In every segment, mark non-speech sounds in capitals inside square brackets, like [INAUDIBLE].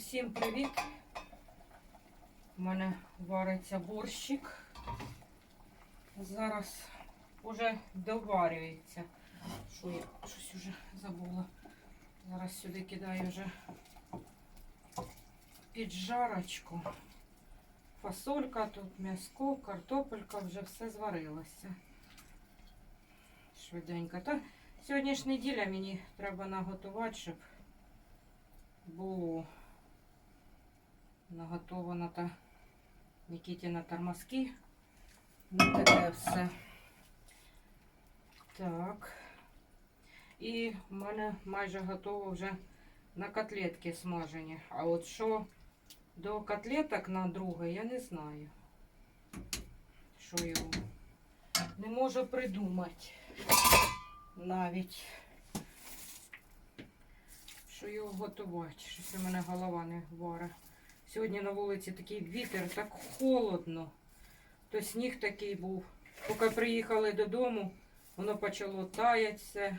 Усім привіт! У мене вариться борщик. Зараз уже доварюється. Що я щось уже забула. Зараз сюди кидаю вже піджарочку. Фасолька, тут м'яско, картопелька, вже все зварилося. Швиденько. Та сьогодні неділя мені треба наготувати, щоб було наготовано та Нікітіна тормозки. Ну таке все. Так. І в мене майже готово вже на котлетки смажені. А от що до котлеток на друге, я не знаю. Що його не можу придумати навіть. Що його готувати? Щось у мене голова не варе. Сьогодні на вулиці такий вітер, так холодно. То сніг такий був. Поки приїхали додому, воно почало таять все,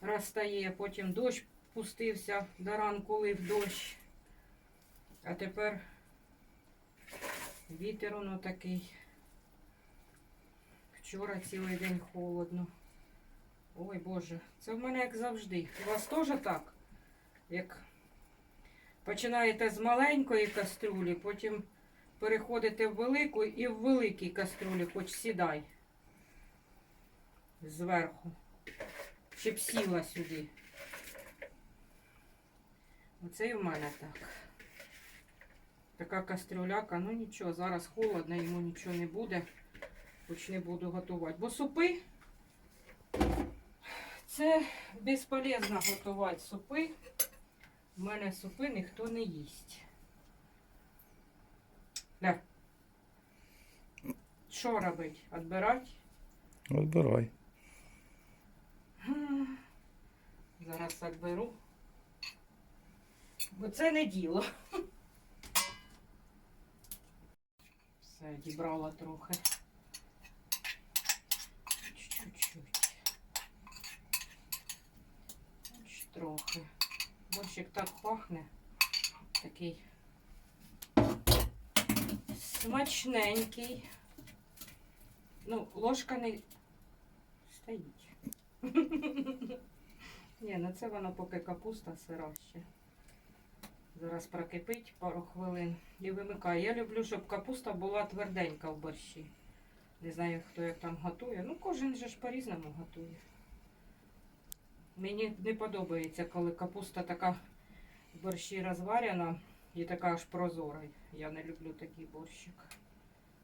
розтає, потім дощ пустився, до ранку лив дощ. А тепер вітер воно такий. Вчора цілий день холодно. Ой Боже, це в мене як завжди. У вас теж так? Як починаєте з маленької каструлі, потім переходите в велику і в великій каструлі хоч сідай. Зверху. Щоб сіла сюди. Оце і в мене так. Така кастрюляка, ну нічого, зараз холодно, йому нічого не буде. Хоч не буду готувати. Бо супи це безполезно готувати супи. У мене супи ніхто не їсть. Ля. Що робить? Відбирати? Відбирай. Зараз відберу. Бо це не діло. Все, дібрала трохи. Чуть-чуть. Трохи. Борщик так пахне. Такий смачненький. Ну, ложка не стоїть. Ні, ну це воно поки капуста сира ще. Зараз прокипить пару хвилин і вимикаю. Я люблю, щоб капуста була тверденька в борщі. Не знаю, хто як там готує. Ну, кожен же ж по-різному готує. Мені не подобається, коли капуста така в борщі розварена і така аж прозора. Я не люблю такий борщик.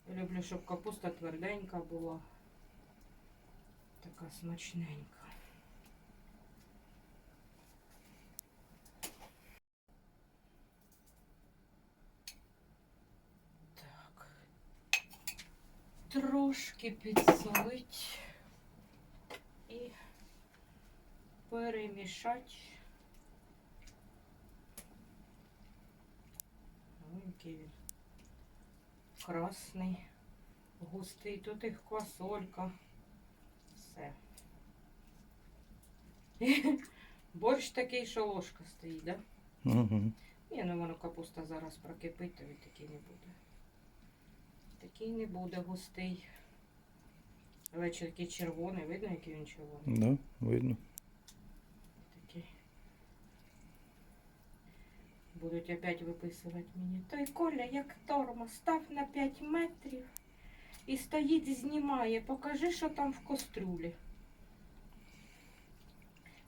Я люблю, щоб капуста тверденька була. Така смачненька. Так. Трошки підсолить і перемішати. Який він красний, густий. Тут їх квасолька. Все. [LAUGHS] Борщ такий, що ложка стоїть, да? Угу. Ні, ну воно капуста зараз прокипить, то він такий не буде. Такий не буде густий. Але такий червоний, видно, який він червоний? Да, видно. Такий. Будуть опять виписувати мені. Той Коля, як тормоз, став на 5 метрів і стоїть, знімає. Покажи, що там в каструлі.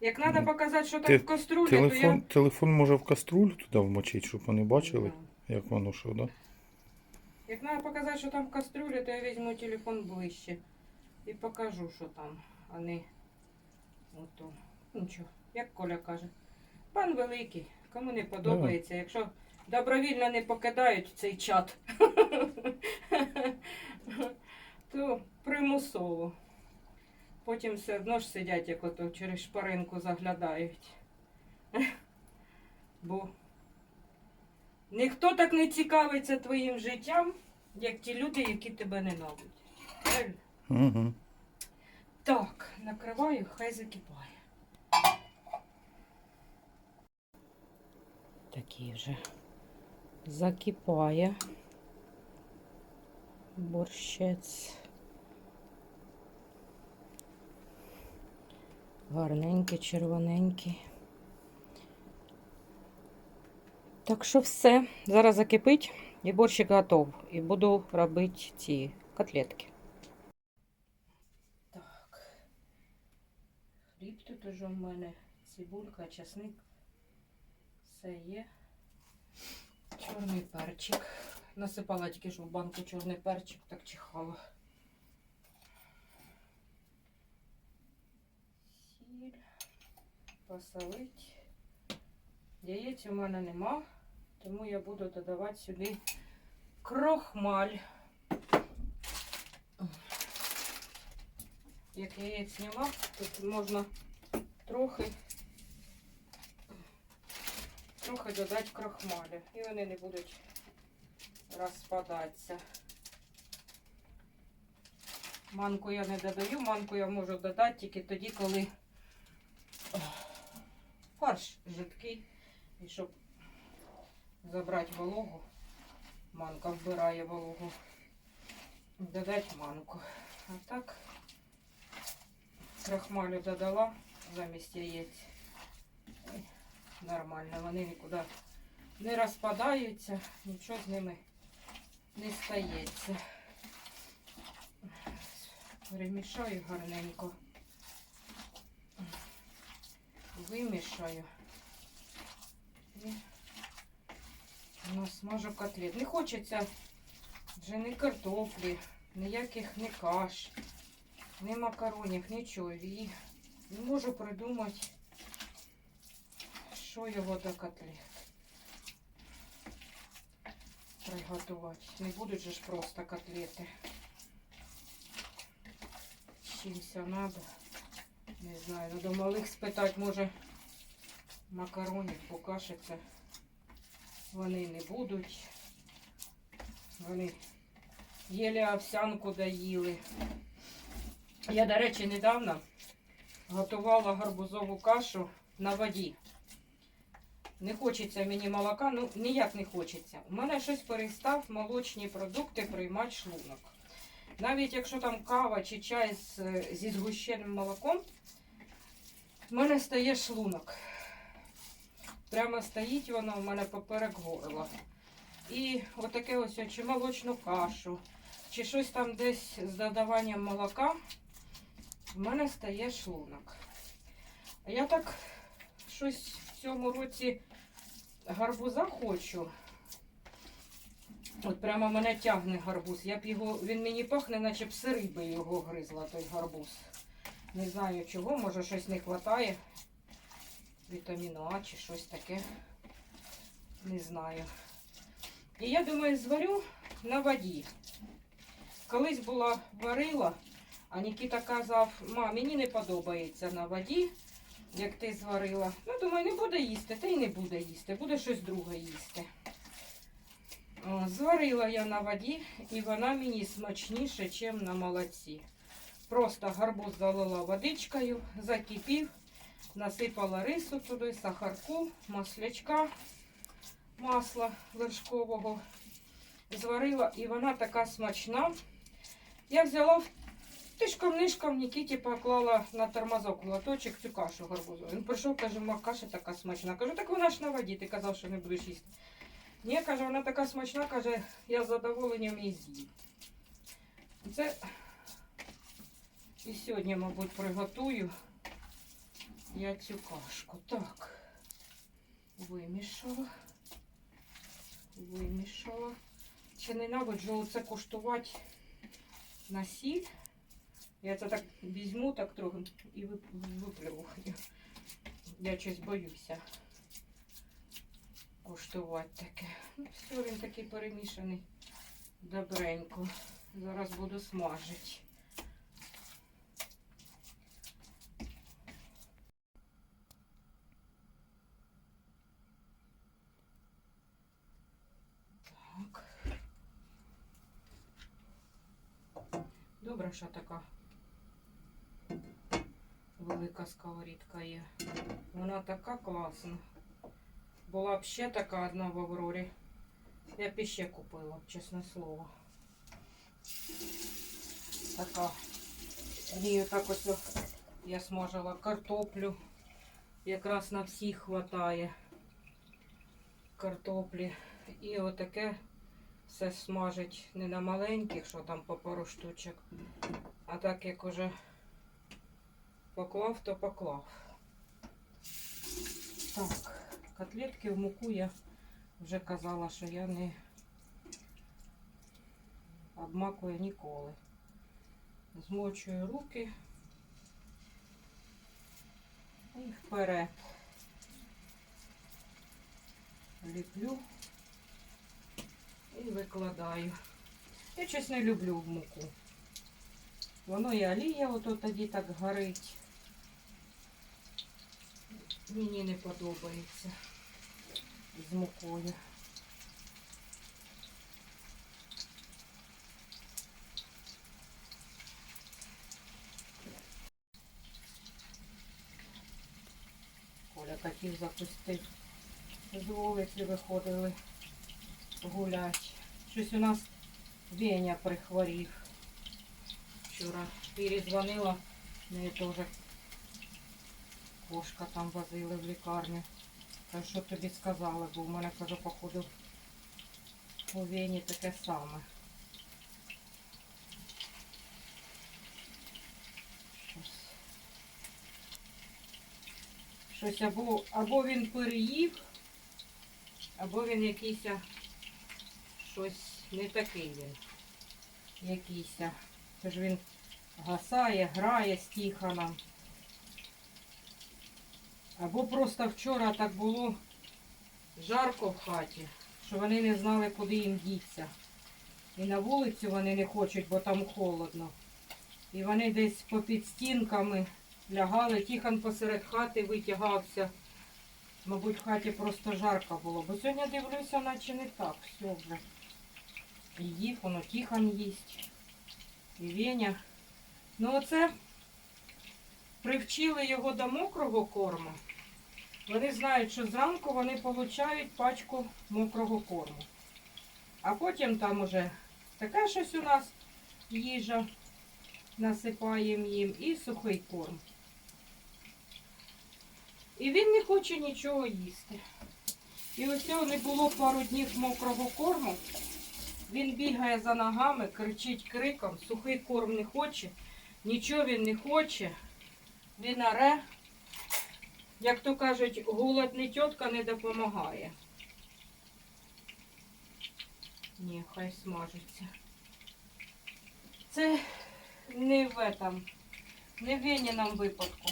Як треба Ну, показати, що там те- в каструлі, то я... Телефон, телефон може в каструлю туди вмочити, щоб вони бачили, як воно що, да? Як треба показати, що там в кастрюлі, то я візьму телефон ближче і покажу, що там, а не ото. Нічого, як Коля каже. Пан великий, кому не подобається, якщо добровільно не покидають цей чат, [LAUGHS] то примусово. Потім все одно ж сидять, як ото через шпаринку заглядають. [LAUGHS] Бо ніхто так не цікавиться твоїм життям, як ті люди, які тебе ненавидять. Правильно? Угу. Так, накриваю, хай закипає. Такий вже закипає. Борщець. Гарненький, червоненький. Так що все. Зараз закипить і борщик готов. І буду робити ці котлетки. Так. Хліб тут уже в мене. Цибулька, часник. Все є. Чорний перчик. Насипала тільки що в банку чорний перчик, так чихала. Сіль. Посолить. Яєць у мене нема, тому я буду додавати сюди крохмаль. Як яєць нема, тут можна трохи, трохи додати крохмалю. І вони не будуть розпадатися. Манку я не додаю, манку я можу додати тільки тоді, коли фарш жидкий. І щоб забрати вологу, манка вбирає вологу. Додати манку. А так крахмалю додала замість яєць. Нормально, вони нікуди не розпадаються, нічого з ними не стається. Перемішаю гарненько. Вимішаю. І насмажу котлет. Не хочеться вже ні картоплі, ніяких ні каш, ні макаронів, нічого. І не можу придумати, що його до котлет. Приготувати. Не будуть же ж просто котлети. Чимся треба. Не знаю, ну до малих спитати, може макаронів покашиться. Вони не будуть. Вони єлі овсянку доїли. Я, до речі, недавно готувала гарбузову кашу на воді. Не хочеться мені молока, ну ніяк не хочеться. У мене щось перестав молочні продукти приймати шлунок. Навіть якщо там кава чи чай з, зі згущеним молоком, в мене стає шлунок. Прямо стоїть воно у мене поперек горла. І отаке ось чи молочну кашу, чи щось там десь з додаванням молока, в мене стає шлунок. А я так щось в цьому році гарбуза хочу. От прямо мене тягне гарбуз. Я б його, він мені пахне, наче б сирий би його гризла, той гарбуз. Не знаю чого, може щось не вистачає. Вітаміну А чи щось таке. Не знаю. І я думаю, зварю на воді. Колись була варила, а Нікіта казав, ма, мені не подобається на воді, як ти зварила. Ну, думаю, не буде їсти, та й не буде їсти, буде щось друге їсти. О, Зварила я на воді, і вона мені смачніше, ніж на молоці. Просто гарбуз залила водичкою, закипів, насипала рису туди, сахарку, маслячка, масла вершкового. Зварила, і вона така смачна. Я взяла тишком-нишком Нікіті поклала на тормозок в лоточок цю кашу гарбузу. Він прийшов, каже, ма, каша така смачна. Кажу, так вона ж на воді, ти казав, що не будеш їсти. Ні, каже, вона така смачна, каже, я з задоволенням її з'їм. Це і сьогодні, мабуть, приготую я цю кашку. Так, вимішала, вимішала. Ще ненавиджу це куштувати на сіль. Я це так візьму, так трохи і вип- виплюваю. Я щось боюся куштувати таке. Ну, все, він такий перемішаний добренько. Зараз буду смажити. Так. Добре, що така велика сковорідка є. Вона така класна. була б ще така одна в Аврорі. Я б іще купила, чесне слово. Така. І так ось я смажила картоплю. Якраз на всіх хватає картоплі. І отаке все смажить не на маленьких, що там по пару штучок. А так як уже поклав, то поклав. Так, котлетки в муку я вже казала, що я не обмакую ніколи. Змочую руки і вперед. Ліплю і викладаю. Я щось не люблю в муку. Воно і олія ото тоді так горить. Мені не подобається з мукою. Коля котів запустив. З вулиці виходили гулять. Щось у нас Веня прихворів. Вчора перезвонила, неї теж кошка там возили в лікарню. Та що тобі сказали, бо в мене каже, походу у Вені таке саме. Щось. Щось або, або він переїв, або він якийсь щось не такий він. Якийсь. Тож він гасає, грає з Тихоном. Або просто вчора так було жарко в хаті, що вони не знали, куди їм діться. І на вулицю вони не хочуть, бо там холодно. І вони десь попід стінками лягали, Тихон посеред хати витягався. Мабуть, в хаті просто жарко було. Бо сьогодні дивлюся, наче не так. Все вже. І їв, воно Тихон їсть. І Веня. Ну оце привчили його до мокрого корму. Вони знають, що зранку вони отримують пачку мокрого корму. А потім там уже таке щось у нас їжа, насипаємо їм і сухий корм. І він не хоче нічого їсти. І ось не було пару днів мокрого корму. Він бігає за ногами, кричить криком, сухий корм не хоче, нічого він не хоче. Він. Як то кажуть, голод не тітка не допомагає. Ні, хай смажиться. Це не в этом, не в Веніному випадку.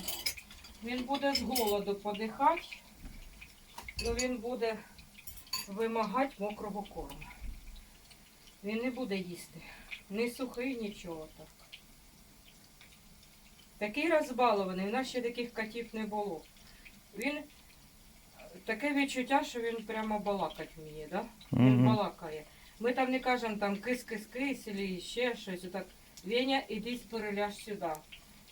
Він буде з голоду подихати, але він буде вимагати мокрого корму. Він не буде їсти. Ні сухий, нічого так. Такий розбалований, у нас ще таких котів не було. Він таке відчуття, що він прямо балакать вміє, да? Він Угу. балакає. Ми там не кажемо там кис-кис-кис або ще щось. Так, Веня, іди переляж сюди.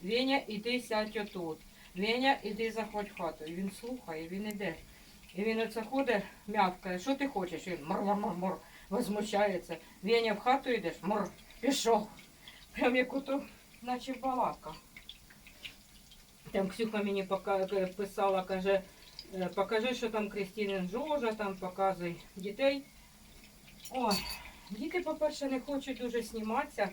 Веня, іди сядь отут. Веня, іди заходь в хату. І він слухає, він іде. І він оце ходить, м'явкає, що ти хочеш? Він мор-мор-мор-мор, возмущається. Веня в хату йдеш, мор, пішов. Прям як ото, наче балака. Там Ксюха мені писала, каже, е, покажи, що там Крістінин Жожа, там показуй дітей. Ой, діти, по-перше, не хочуть дуже зніматися.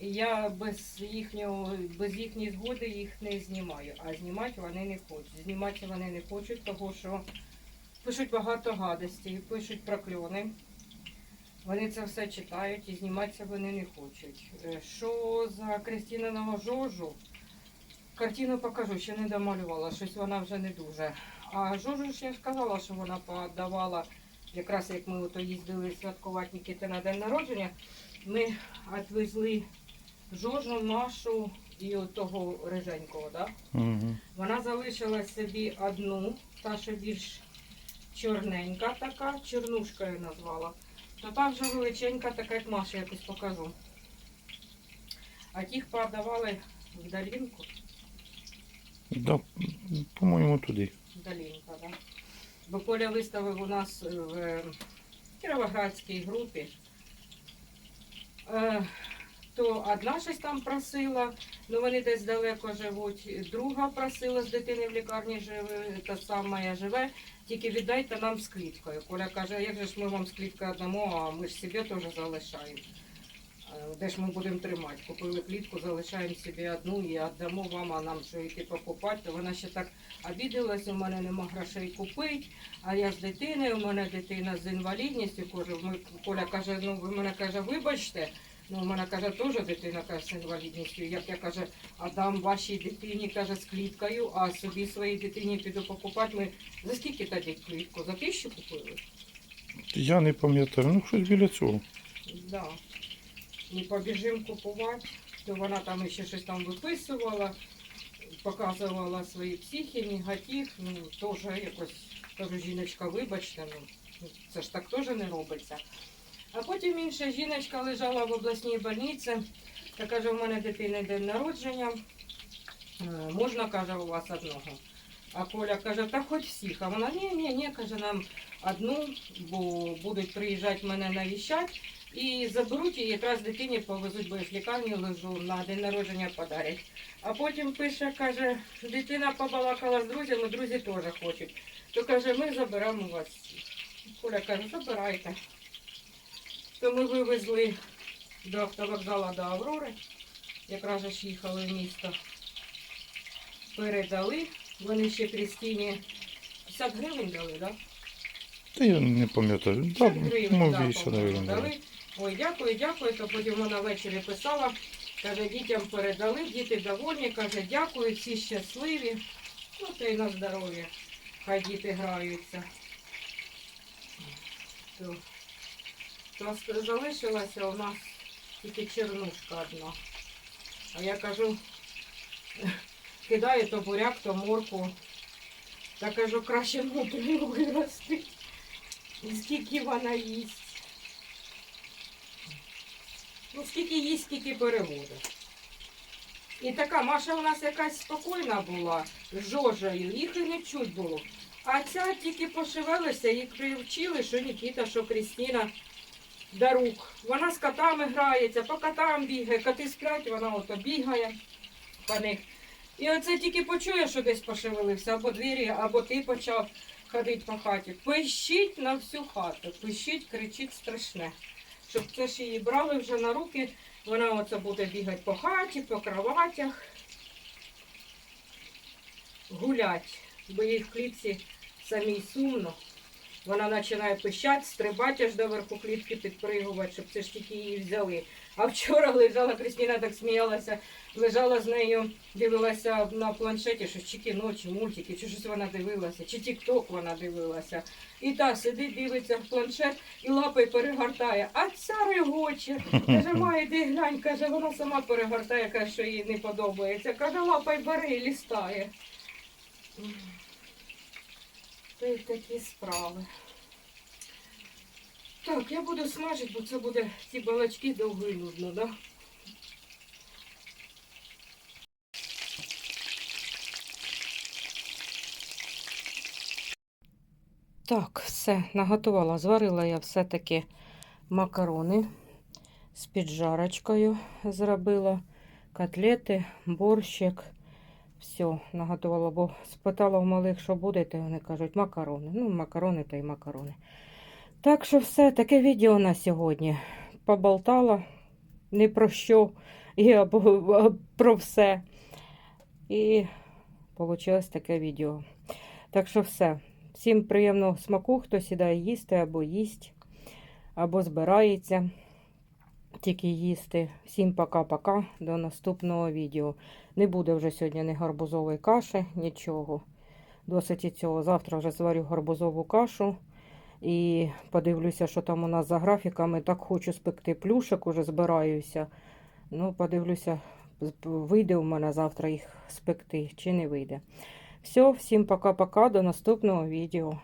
І я без їхнього, без їхньої згоди їх не знімаю. А знімати вони не хочуть. Знімати вони не хочуть, тому що пишуть багато гадостей, пишуть прокльони. Вони це все читають і зніматися вони не хочуть. Е, Що за Крістіниного Жожу? Картину покажу, ще не домалювала, щось вона вже не дуже. А Жожу ж я сказала, що вона подавала, якраз як ми ото їздили святкувати Нікіти на день народження, ми відвезли Жожу, Машу і того риженького, да? Угу. Вона залишила собі одну, та що більш чорненька така, чорнушкою назвала. То та вже величенька, така як Маша, якось покажу. А тих продавали в долінку. Да, по-моєму, туди. Долінка, да? Бо Коля виставив у нас в е, Кіровоградській групі. Е, То одна щось там просила, ну вони десь далеко живуть. Друга просила з дитини в лікарні живе, та сама живе. Тільки віддайте нам з кліткою. Коля каже, як же ж ми вам з кліткою дамо, а ми ж собі теж залишаємо. Е, Де ж ми будемо тримати? Купили клітку, залишаємо собі одну і віддамо вам, а нам що йти покупати. То вона ще так обідалась, у мене нема грошей купити, а я з дитиною, у мене дитина з інвалідністю. Ми, Коля каже, ну ви мене каже, вибачте. Ну, у мене каже, теж дитина каже, з інвалідністю. Як я каже, а дам вашій дитині каже, з кліткою, а собі своїй дитині піду покупати. Ми за скільки тоді клітку? За тисячу купили? Я не пам'ятаю, ну щось біля цього. Да. І побіжимо купувати, то вона там ще щось там виписувала, показувала свої психи, негатив, ну теж якось, кажу, жіночка, вибачте, ну це ж так теж не робиться. А потім інша жіночка лежала в обласній больниці, та каже, у мене дитини день народження, е, можна, каже, у вас одного. А Коля каже, та хоч всіх. А вона, ні, ні, ні, каже, нам одну, бо будуть приїжджати мене навіщати. І заберуть і якраз дитині повезуть, бо я в лікарні лежу на день народження подарять. А потім пише, каже, дитина побалакала з друзями, друзі теж хочуть. То каже, ми заберемо вас. Коля каже, забирайте. То ми вивезли до автовокзалу до Аврори, якраз ж їхали в місто. Передали. Вони ще Крістіні 50 гривень дали, так? Да? Та я не пам'ятаю. 50 гривень, да, більше, по-моєму, дали. Ой, дякую, дякую. То потім вона ввечері писала. Каже, дітям передали, діти довольні, каже, дякую, всі щасливі. Ну, то й на здоров'я. Хай діти граються. То, то залишилася у нас тільки чернушка одна. А я кажу, [LAUGHS] кидаю то буряк, то морку. Та кажу, краще внутрі вирости. І скільки вона їсть. Ну, скільки їсть, скільки переводить. І така Маша у нас якась спокійна була, з жожею, їх і не чуть було. А ця тільки пошевелася, їх привчили, що Нікіта, що Крістіна до рук. Вона з котами грається, по котам бігає, коти сплять, вона ото бігає по них. І оце тільки почує, що десь пошевелився, або двері, або ти почав ходити по хаті. Пищить на всю хату, пищить, кричить страшне. Щоб це ж її брали вже на руки, вона оце буде бігати по хаті, по кроватях, гулять, бо їй в клітці самій сумно. Вона починає пищати, стрибати аж до верху клітки підпригувати, щоб це ж тільки її взяли. А вчора лежала, Кристина так сміялася, лежала з нею, дивилася на планшеті, що чи кіно, чи мультики, чи щось вона дивилася, чи тік-ток вона дивилася. І та сидить, дивиться в планшет і лапою перегортає. А ця регоче. Каже, має, іди глянь, каже, вона сама перегортає, каже, що їй не подобається. Каже, лапою бери і лістає. Це такі справи. Так, я буду смажити, бо це буде ці балачки довго і нудно, да? Так, все, наготувала. Зварила я все-таки макарони з піджарочкою зробила, котлети, борщик. Все, наготувала, бо спитала у малих, що будете, вони кажуть, макарони. Ну, макарони то й макарони. Так що все, таке відео на сьогодні. Поболтала не про що, і про все. І вийшло таке відео. Так що все. Всім приємного смаку, хто сідає їсти або їсть, або збирається тільки їсти. Всім пока-пока. До наступного відео. Не буде вже сьогодні ні гарбузової каші, нічого. Досить і цього. Завтра вже зварю гарбузову кашу. І подивлюся, що там у нас за графіками. Так хочу спекти плюшок, уже збираюся. Ну, подивлюся, вийде у мене завтра їх спекти чи не вийде. Все, всім пока-пока, до наступного відео.